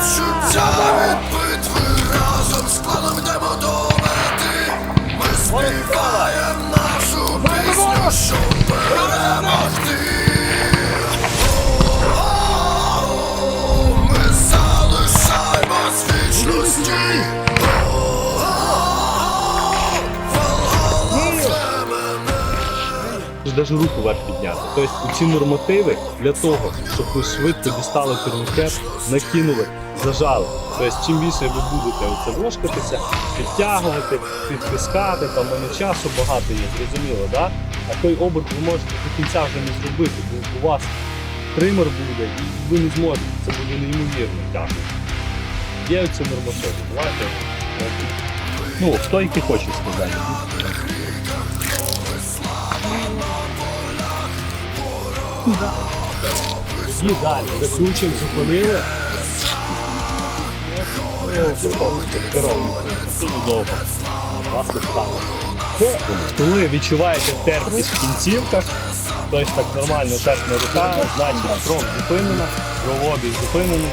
стоп. Навіть руку вверх підняти. Тобто ці нормативи для того, щоб ви швидко дістали турнікет, накинули, зажали. Тобто, чим більше ви будете оце ложкатися, підтягувати, підтискати, там воно часу багато є, зрозуміло, да? а той оберт ви можете до кінця вже не зробити, бо у вас тример буде і ви не зможете. Це буде неймовірно тяжко. Є оці нормативи. Давайте. Ну, хто який хоче сказати. І далі. Закручуємо, зупинили. Коли відчуваєте терпість в кінцівках, тобто так нормально терпне рука, значить кров зупинена, кровообіг зупинений,